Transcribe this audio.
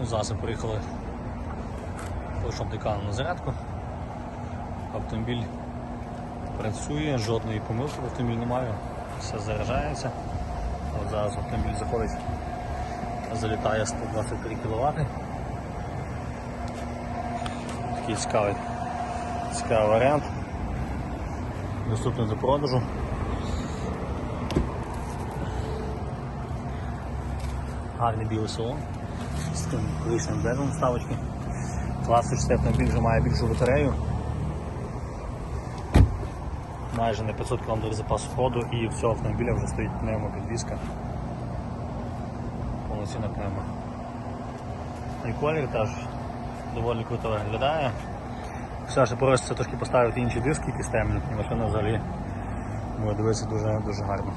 Ну, Зараз приїхали по декану на зарядку. Автомобіль працює, жодної помилки в автомобілі немає, все заряджається. От зараз автомобіль заходить, залітає 123 кВт. Такий цікавий, цікавий варіант. Доступний до продажу. Гарний білий салон з таким колишнім деревом ставочки. Класичний автомобіль вже має більшу батарею. Майже на 500 км запасу ходу і в цього автомобіля вже стоїть пневмопідвізка. Повноцінна пневма. І колір теж доволі круто виглядає. Все ще проситься трошки поставити інші диски якісь темні, і машина взагалі буде дивитися дуже, дуже гарно.